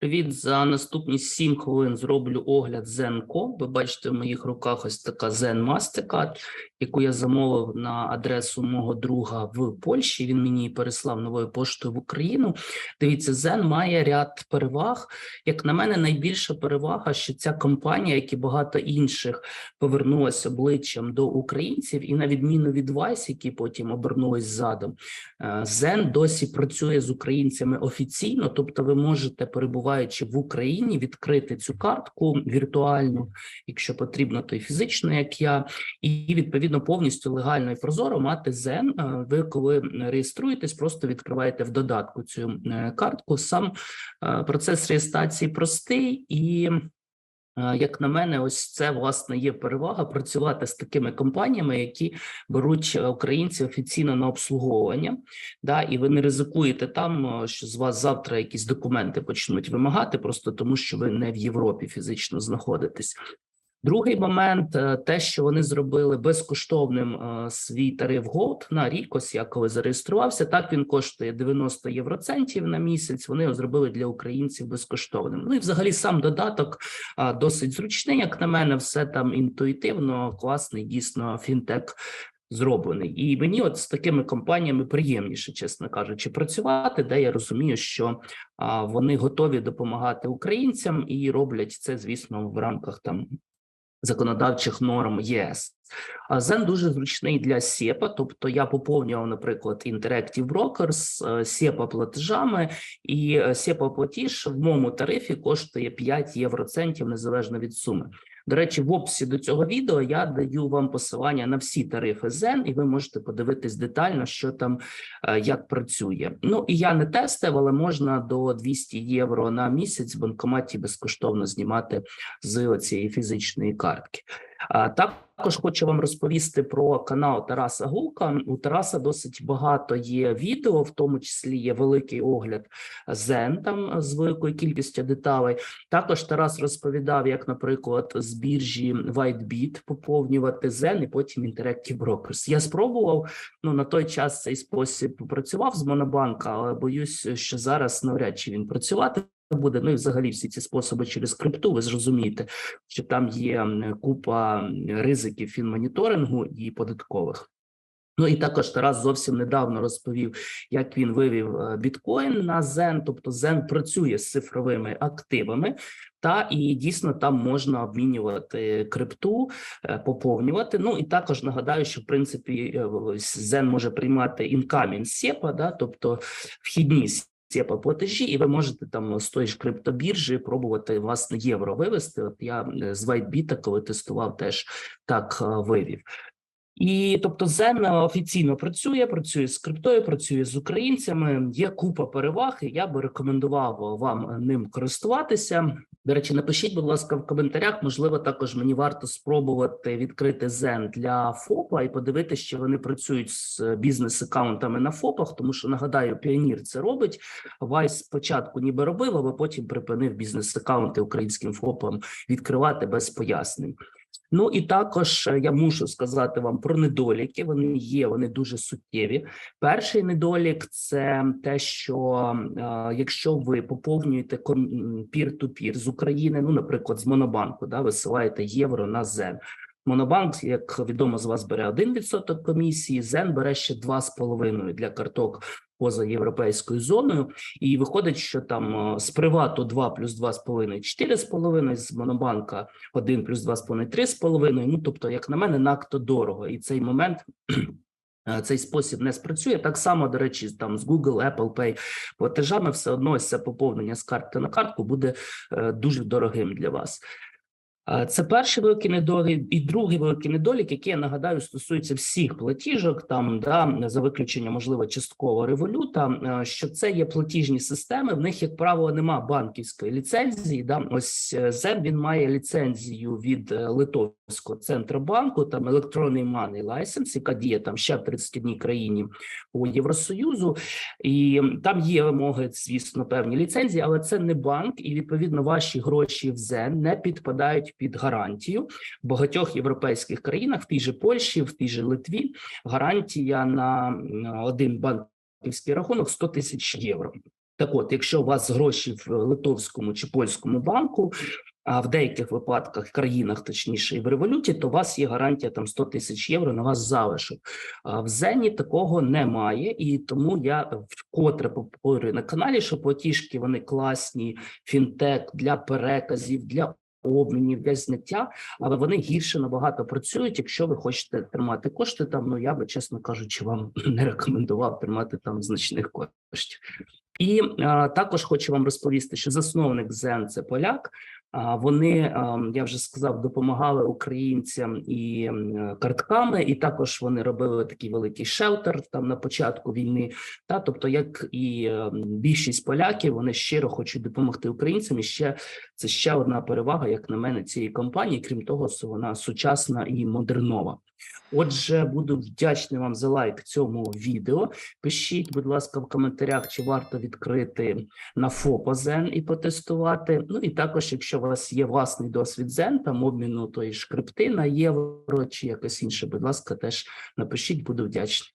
Привіт, за наступні 7 хвилин зроблю огляд Zenco. Ви бачите в моїх руках ось така Zen Mastercard, яку я замовив на адресу мого друга в Польщі. Він мені переслав новою поштою в Україну. Дивіться, Zen має ряд переваг. Як на мене, найбільша перевага, що ця компанія, як і багато інших, повернулася обличчям до українців, і на відміну від Vice, які потім обернулись задом, е, Zen досі працює з українцями офіційно, тобто ви можете перебувати перебуваючи в Україні, відкрити цю картку віртуальну, якщо потрібно, то і фізично, як я, і відповідно повністю легально і прозоро мати. Е, ви коли реєструєтесь, просто відкриваєте в додатку цю е, картку. Сам е, процес реєстрації простий і. Як на мене, ось це власне є перевага працювати з такими компаніями, які беруть українців офіційно на обслуговування, да, і ви не ризикуєте там, що з вас завтра якісь документи почнуть вимагати, просто тому що ви не в Європі фізично знаходитесь. Другий момент, е, те, що вони зробили безкоштовним е, свій тариф Gold на рік. Ось я коли зареєструвався, так він коштує 90 євроцентів на місяць. Вони його зробили для українців безкоштовним. Ну і взагалі сам додаток досить зручний, як на мене, все там інтуїтивно, класний, дійсно фінтек. Зроблений і мені, от з такими компаніями, приємніше, чесно кажучи, працювати, де я розумію, що а, вони готові допомагати українцям і роблять це, звісно, в рамках там законодавчих норм ЄС. Zen дуже зручний для СЕПа, тобто я поповнював, наприклад, Interactive Brokers СЕПа платежами, і СЕПа платіж в моєму тарифі коштує 5 євроцентів незалежно від суми. До речі, в описі до цього відео я даю вам посилання на всі тарифи Zen, і ви можете подивитись детально, що там е, як працює. Ну і я не тестив, але можна до 200 євро на місяць в банкоматі безкоштовно знімати з цієї фізичної картки. Також хочу вам розповісти про канал Тараса Гулка. У Тараса досить багато є відео, в тому числі є великий огляд Zen там з великою кількістю деталей. Також Тарас розповідав, як, наприклад, з біржі WhiteBit поповнювати Zen і потім Interactive Brokers. Я спробував ну на той час цей спосіб працював з Монобанка, але боюсь, що зараз навряд чи він працювати буде. Ну і взагалі всі ці способи через крипту. Ви зрозумієте, що там є купа ризиків фінмоніторингу і податкових. Ну і також Тарас зовсім недавно розповів, як він вивів е, біткоін на Zen, тобто Zen працює з цифровими активами, та і дійсно там можна обмінювати крипту, е, поповнювати. Ну і також нагадаю, що в принципі Zen може приймати інкамін SEPA, да, тобто вхідні СЕПА платежі, і ви можете там з тої ж криптобіржі пробувати власне євро вивести. От я е, з Вайтбіта, коли тестував, теж так е, вивів. І тобто Zen офіційно працює, працює з криптою, працює з українцями. Є купа переваг. і Я би рекомендував вам ним користуватися. До речі, напишіть, будь ласка, в коментарях. Можливо, також мені варто спробувати відкрити Zen для ФОПа і подивитися, що вони працюють з бізнес-аккаунтами на ФОПах. Тому що нагадаю, Піонір це робить. Вайс спочатку ніби робив, а потім припинив бізнес-аккаунти українським ФОПам відкривати без пояснень. Ну і також е, я мушу сказати вам про недоліки. Вони є, вони дуже суттєві. Перший недолік це те, що е, якщо ви поповнюєте пір-ту-пір з України, ну наприклад, з Монобанку, да, висилаєте євро на ЗЕН. Монобанк, як відомо, з вас бере 1% комісії, ЗЕН бере ще 2,5% для карток поза європейською зоною, і виходить, що там е, з привату 2 плюс 2,5 4,5, з монобанка 1 плюс 2,5 3,5, Ну тобто, як на мене, надто дорого, і цей момент. Е, цей спосіб не спрацює так само. До речі, там з Google, Apple Pay платежами все одно це поповнення з карти на картку буде е, дуже дорогим для вас. Це перший великий недолік, і другий великий недолік, який я нагадаю, стосується всіх платіжок, там да за виключення, можливо, частково революта. Що це є платіжні системи? В них, як правило, нема банківської ліцензії. Да, ось е, ЗЕМ він має ліцензію від е, Литовського центробанку, там електронний money license, яка діє там ще в 31 країні у Євросоюзу, і там є вимоги, звісно, певні ліцензії, але це не банк, і відповідно ваші гроші в ЗЕН не підпадають під гарантію в багатьох європейських країнах, в тій же Польщі, в тій же Литві, гарантія на один банківський рахунок 100 тисяч євро. Так от, якщо у вас гроші в литовському чи польському банку, а в деяких випадках, країнах, точніше, і в революті, то у вас є гарантія там 100 тисяч євро на вас залишок. А в Зені такого немає, і тому я вкотре повторюю на каналі, що платіжки вони класні, фінтек для переказів, для обмінів, для зняття, але вони гірше набагато працюють. Якщо ви хочете тримати кошти там, ну я би, чесно кажучи, вам не рекомендував тримати там значних коштів. І а, також хочу вам розповісти, що засновник Зен це поляк. Вони я вже сказав, допомагали українцям і картками, і також вони робили такий великий шелтер там на початку війни. Та тобто, як і е, більшість поляків, вони щиро хочуть допомогти українцям. І ще це ще одна перевага, як на мене, цієї компанії. Крім того, вона сучасна і модернова. Отже, буду вдячний вам за лайк цьому відео. Пишіть, будь ласка, в коментарях, чи варто відкрити на ФОПа Зен і потестувати. Ну і також, якщо у вас є власний досвід Зен, там обміну тої ж крипти на євро чи якось інше, будь ласка, теж напишіть, буду вдячний.